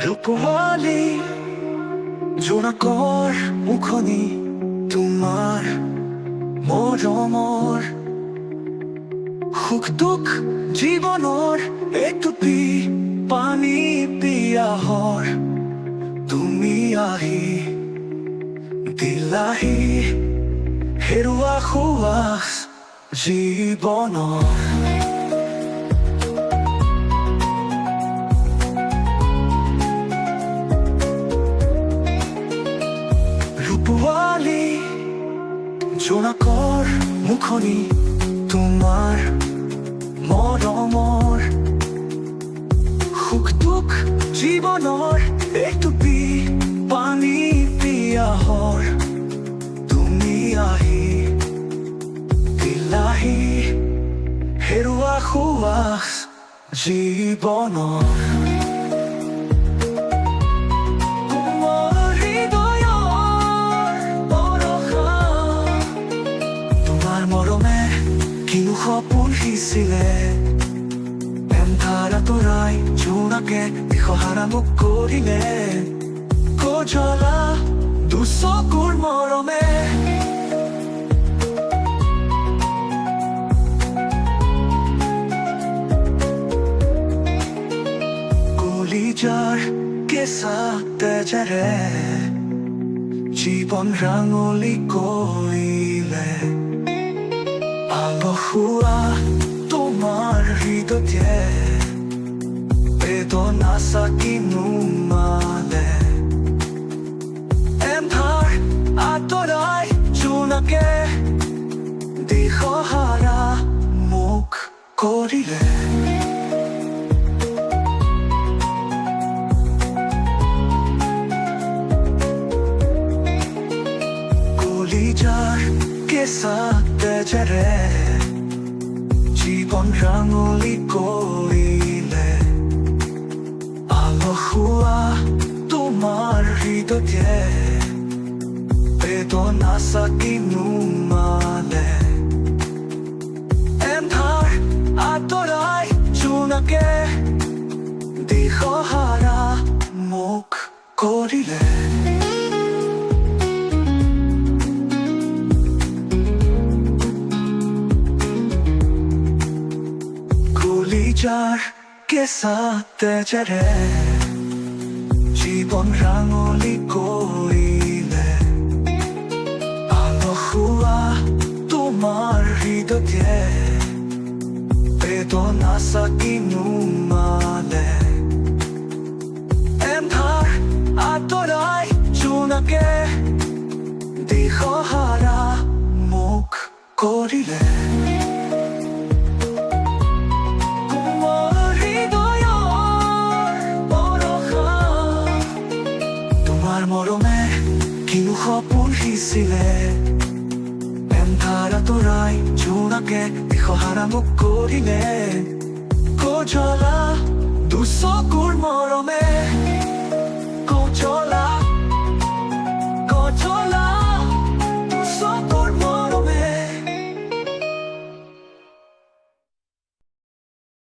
ৰূপৱালী জোনাকৰ মুখনি তোমাৰ মৰমৰ সুখ দুখ জীৱনৰ একটুপি পানী পিয়াহৰ তুমি আহি দিলাহি, হেৰুৱা সুৱাস জীৱনৰ ৰূপৱালী জোনাকৰ মুখনি তোমাৰ মৰমৰ সুখ দুখ জীৱনৰ একটুপি পানী পিয়াহৰ তুমি আহি, দিলাহি হেৰুৱা সুৱাস জীৱনৰ সিঁচিলে এন্ধাৰ আঁতৰাই জোনাকে দিশহাৰা মোক কৰিলে কজলা দুচকুৰ মৰমে কলিজাৰ কেঁচা তেজেৰে জীৱন ৰাঙলী কৰিলে আলসুৱা তোমাৰ হৃদয়ে বেদনা চাকি নুমালে এন্ধাৰ আঁতৰাই জোনাকে দিশহাৰা মোক কৰিলে কলিজাৰ কেঁচা তেজেৰে জীৱন ৰাঙলী কৰিলে আলসুৱা তোমাৰ হৃদয়ে বেদনা চাকি নুমালে এন্ধাৰ আঁতৰাই জোনাকে দিশহাৰা মোক কৰিলে কলিজাৰ কেঁচা তেজেৰে জীৱন ৰাঙলী কৰিলে আলসুৱা তোমাৰ হৃদয়ে বেদনা চাকি নুমালে এন্ধাৰ আঁতৰাই জোনাকে দিশহাৰা মোক কৰিলে সিঁচিলে এন্ধাৰ আঁতৰাই জোনাকে দিশহাৰা মোক কৰিলে কজলা দুচকুৰ মৰমে